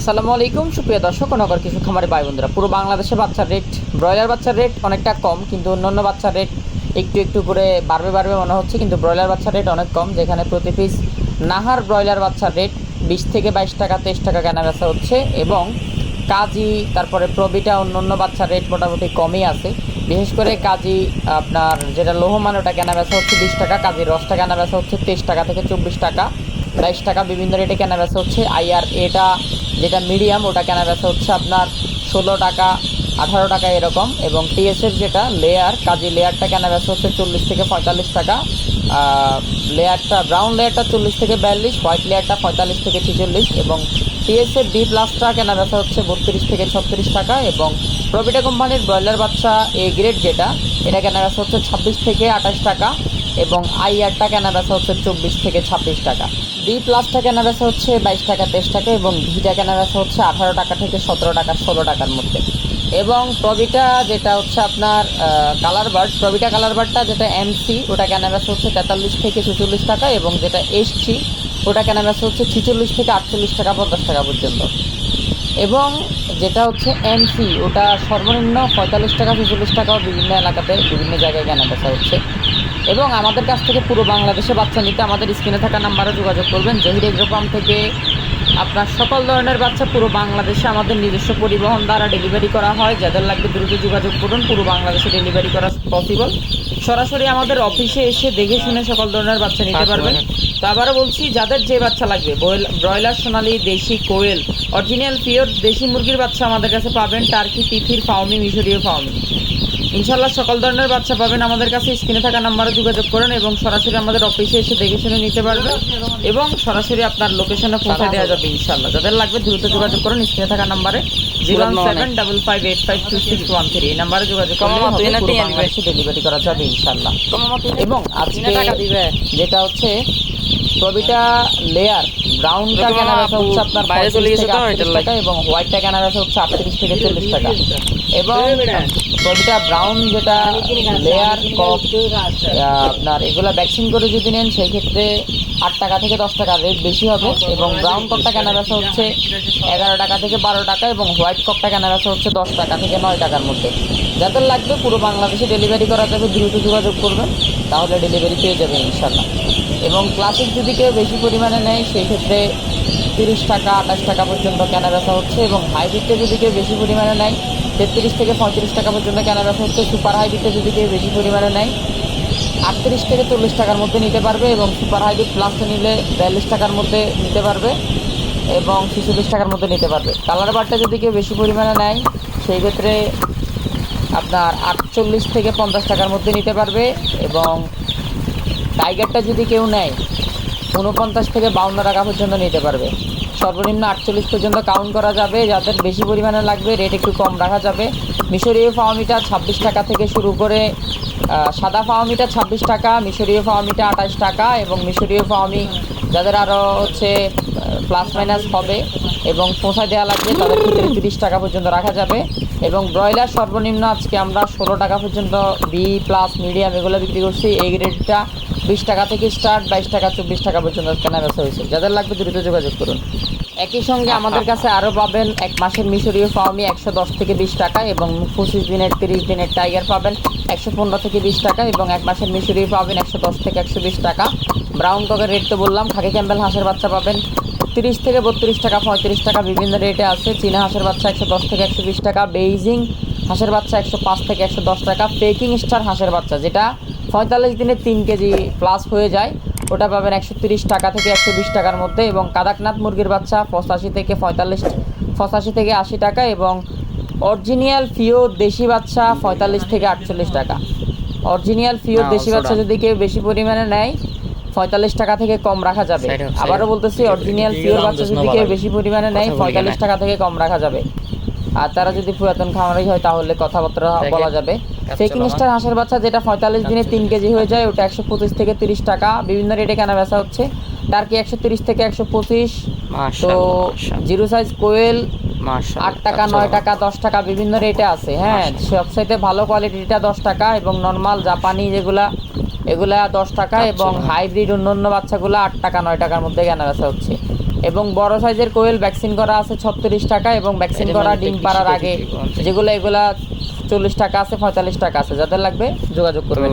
আসসালামু আলাইকুম, সুপ্রিয় দর্শক নগর কিছু খামারে ভাই বন্ধুরা পুরো বাংলাদেশে বাচ্চার রেট ব্রয়লার বাচ্চার রেট অনেকটা কম, কিন্তু অন্যান্য বাচ্চার রেট একটু একটু করে বাড়বে বাড়বে মনে হচ্ছে, কিন্তু ব্রয়লার বাচ্চার রেট অনেক কম, যেখানে প্রতি পিস নাহার ব্রয়লার বাচ্চার রেট বিশ থেকে বাইশ টাকা, তেইশ টাকা কেনা বেচা হচ্ছে এবং কাজী, তারপরে প্রবিটা অন্য অন্য বাচ্চার রেট মোটামুটি কমই আছে। বিশেষ করে কাজী আপনার যেটা লোহমান, ওটা কেনা বেচা হচ্ছে বিশ টাকা, কাজী রসটা কেনা বেচা হচ্ছে তেইশ টাকা থেকে চব্বিশ টাকা, বাইশ টাকা বিভিন্ন রেটে কেনা বেচা হচ্ছে। আইআর এটা যেটা মিডিয়াম, ওটা কেনা বেচা হচ্ছে আপনার ষোলো টাকা, আঠারো টাকা এরকম। এবং টিএসএফ যেটা লেয়ার কাজে লেয়ারটা কেনা বেচা হচ্ছে চল্লিশ থেকে পঁয়তাল্লিশ টাকা। লেয়ারটা ব্রাউন লেয়ারটা চল্লিশ থেকে বিয়াল্লিশ হোয়াইট লেয়ারটা পঁয়তাল্লিশ থেকে ছেচল্লিশ এবং টিএসএফ বি প্লাসটা কেনা বেচা হচ্ছে বত্রিশ থেকে ছত্রিশ টাকা এবং প্রভিটা কোম্পানির ব্রয়লার বাচ্চা এ গ্রেড যেটা, এটা কেনা বেচা হচ্ছে ছাব্বিশ থেকে আঠাশ টাকা। এবং আইআরটা কেনা বেচা হচ্ছে চব্বিশ থেকে ছাব্বিশ টাকা। বি প্লাসটা কেনা বেচা হচ্ছে বাইশ টাকা, তেইশ টাকা এবং ভিটা কেনা বেচা হচ্ছে আঠারো টাকা থেকে সতেরো টাকা, ষোলো টাকার মধ্যে। এবং প্রবিটা যেটা হচ্ছে আপনার কালার বার্ড প্রবিটা কালার বার্ডটা যেটা এমসি ওটা কেনা বেচা হচ্ছে তেতাল্লিশ থেকে ছেচল্লিশ টাকা এবং যেটা এসছি ওটা কেনা বেচা হচ্ছে ছেচল্লিশ থেকে আটচল্লিশ টাকা, পঞ্চাশ টাকা পর্যন্ত। এবং যেটা হচ্ছে এমসি ওটা সর্বনিম্ন পঁয়তাল্লিশ টাকা, ছেচল্লিশ টাকাও বিভিন্ন এলাকাতে বিভিন্ন জায়গায় কেনা বেচা হচ্ছে। এবং আমাদের কাছ থেকে পুরো বাংলাদেশে বাচ্চা নিতে আমাদের স্ক্রিনে থাকা নাম্বারে যোগাযোগ করবেন। জহির এগ্রো ফার্ম থেকে আপনার সকল ধরনের বাচ্চা পুরো বাংলাদেশে আমাদের নিজস্ব পরিবহন দ্বারা ডেলিভারি করা হয়। যাদের লাগবে দ্রুত যোগাযোগ করুন পুরো বাংলাদেশে ডেলিভারি করা পসিবল সরাসরি আমাদের অফিসে এসে দেখে শুনে সকল ধরনের বাচ্চা নিতে পারবেন। তো আবারও বলছি যাদের যে বাচ্চা লাগবে ব্রয়লার সোনালি দেশি কোয়েল অরিজিনাল পিওর দেশি মুরগির বাচ্চা আমাদের কাছে পাবেন টার্কি তিথির ফাউমি মিশরীয় ফাউমি ইনশাল্লাহ সকল ধরনের বাচ্চা পাবেন আমাদের কাছে স্ক্রিনে থাকা নাম্বারে যোগাযোগ করেন এবং সরাসরি আমাদের অফিসে এসে দেখে শুনে নিতে পারবেন। এবং সরাসরি আপনার লোকেশনে পৌঁছে দেওয়া যাবে। ইনশাল্লাহ যাদের লাগবে দ্রুত যোগাযোগ করুন স্ক্রিনে থাকা নাম্বারে। Zero one seven double five eight five two six one three এই নাম্বারে যোগাযোগ করলে বাংলাদেশে ডেলিভারি করা যাবে ইনশাল্লাহ এবং আজকে যেটা হচ্ছে প্রবিটা লেয়ার ব্রাউনটা কেনা বেচা হচ্ছে আপনার বাইরে চলে গেছে থেকে তো, এটার এবং হোয়াইটটা কেনা বেচা হচ্ছে আটত্রিশ থেকে চল্লিশ টাকা। এবং প্রবিটা ব্রাউন যেটা লেয়ার কক আপনার এগুলো ভ্যাকসিন করে যদি নেন সেই ক্ষেত্রে আট টাকা থেকে দশ টাকা রেট বেশি হবে। এবং ব্রাউন ককটা কেনা বেচা হচ্ছে এগারো টাকা থেকে বারো টাকা এবং হোয়াইট ককটা কেনা বেচা হচ্ছে দশ টাকা থেকে নয় টাকার মধ্যে। যাদের লাগবে পুরো বাংলাদেশে ডেলিভারি করা যাবে দ্রুত যোগাযোগ করবেন তাহলে ডেলিভারি পেয়ে যাবেন ইনশাল্লাহ এবং ক্লাসিক যদি কেউ বেশি পরিমাণে নেয় সেই ক্ষেত্রে তিরিশ টাকা, আঠাশ টাকা পর্যন্ত কেনা বেচা হচ্ছে এবং হাইব্রিডটা যদি কেউ বেশি পরিমাণে নেয়, তেত্রিশ থেকে পঁয়ত্রিশ টাকা পর্যন্ত কেনা বেচা হচ্ছে। সুপার হাইব্রিডটা যদি কেউ বেশি পরিমাণে নেয়, আটত্রিশ থেকে চল্লিশ টাকার মধ্যে নিতে পারবে এবং সুপার হাইব্রিড প্লাসটা নিলে বিয়াল্লিশ টাকার মধ্যে নিতে পারবে এবং ছেচল্লিশ টাকার মধ্যে নিতে পারবে। কালার বারটা যদি কেউ বেশি পরিমাণে নেয় সেই ক্ষেত্রে আপনার আটচল্লিশ থেকে পঞ্চাশ টাকার মধ্যে নিতে পারবে এবং টাইগারটা যদি কেউ নেয় উনপঞ্চাশ থেকে বাউন্ন টাকা পর্যন্ত নিতে পারবে। সর্বনিম্ন আটচল্লিশ পর্যন্ত কাউন্ট করা যাবে, যাদের বেশি পরিমাণে লাগবে রেট একটু কম রাখা যাবে। মিশরীয় ফাওয়ামিটা ছাব্বিশ টাকা থেকে শুরু করে সাদা ফাওয়ামিটা ছাব্বিশ টাকা, মিশরীয় ফাওয়ামিটা আঠাশ টাকা এবং মিশরীয় ফাওয়ামি যাদের আরও হচ্ছে প্লাস মাইনাস হবে এবং পৌঁছায় দেওয়া লাগবে, তাদের ক্ষেত্রে তিরিশ টাকা পর্যন্ত রাখা যাবে এবং ব্রয়লার সর্বনিম্ন আজকে আমরা ষোলো টাকা পর্যন্ত বি প্লাস মিডিয়াম এগুলো বিক্রি করছি। এই গ্রেডটা বিশ টাকা থেকে স্টার্ট বাইশ টাকা, চব্বিশ টাকা পর্যন্ত কেনা বেচা হয়েছে। যাদের লাগবে দ্রুত যোগাযোগ করুন। একই সঙ্গে আমাদের কাছে আরও পাবেন এক মাসের মিশরীয় ফার্মি একশো দশ থেকে বিশ টাকা এবং পঁচিশ দিনের, তিরিশ দিনের টাইগার পাবেন একশো পনেরো থেকে বিশ টাকা এবং এক মাসের মিশরীয় পাবেন একশো দশ থেকে একশো বিশ টাকা। ব্রাউন ককের রেট তো বললাম, খাকি ক্যাম্বেল হাঁসের বাচ্চা পাবেন তিরিশ থেকে বত্রিশ টাকা, পঁয়ত্রিশ টাকা, বিভিন্ন রেটে আছে। চীনা হাঁসের বাচ্চা একশো দশ থেকে একশো বিশ টাকা, বেইজিং হাঁসের বাচ্চা একশো পাঁচ থেকে একশো দশ টাকা, পেকিং স্টার হাঁসের বাচ্চা, যেটা পঁয়তাল্লিশ দিনে তিন কেজি প্লাস হয়ে যায়। ওটা পাবেন একশো তিরিশ টাকা থেকে একশো বিশ টাকার মধ্যে এবং কাদাকনাথ মুরগির বাচ্চা পঁচাশি থেকে পঁয়তাল্লিশ পঁচাশি থেকে আশি টাকা এবং অরিজিনিয়াল ফিও দেশি বাচ্চা পঁয়তাল্লিশ থেকে আটচল্লিশ টাকা। অরিজিনিয়াল ফিও দেশি বাচ্চা যদি কেউ বেশি পরিমাণে নেয় পঁয়তাল্লিশ টাকা থেকে কম রাখা যাবে। আবারও বলতেছি অরিজিনাল এদিকে পিওর বাচ্চা যদি কেউ বেশি পরিমাণে নেয় পঁয়তাল্লিশ টাকা থেকে কম রাখা যাবে। আর তারা যদি পুরাতন খামারি হয় তাহলে কথাবার্তা বলা যাবে। সেকেন্ড স্টার হাঁসের বাচ্চা যেটা পঁয়তাল্লিশ দিনে তিন কেজি হয়ে যায় ওটা একশো পঁচিশ থেকে তিরিশ টাকা। বিভিন্ন রেটে কেনা বেচা হচ্ছে। টার্কি একশো তিরিশ থেকে একশো পঁচিশ? তো জিরো সাইজ কোয়েল আট টাকা নয় টাকা দশ টাকা বিভিন্ন রেটে আছে। হ্যাঁ সবচাইতে ভালো কোয়ালিটিটা দশ টাকা এবং নর্মাল জাপানি যেগুলা এগুলা দশ টাকা এবং হাইব্রিড অন্য অন্য বাচ্চাগুলো আট টাকা নয় টাকার মধ্যে কেনা বেচা হচ্ছে। এবং বড় সাইজের কোয়েল ভ্যাকসিন করা আছে ছত্রিশ টাকা এবং ভ্যাকসিন করা ডিম পাড়ার আগে যেগুলো এগুলা চল্লিশ টাকা আছে পঁয়তাল্লিশ টাকা আছে যাদের লাগবে যোগাযোগ করবেন।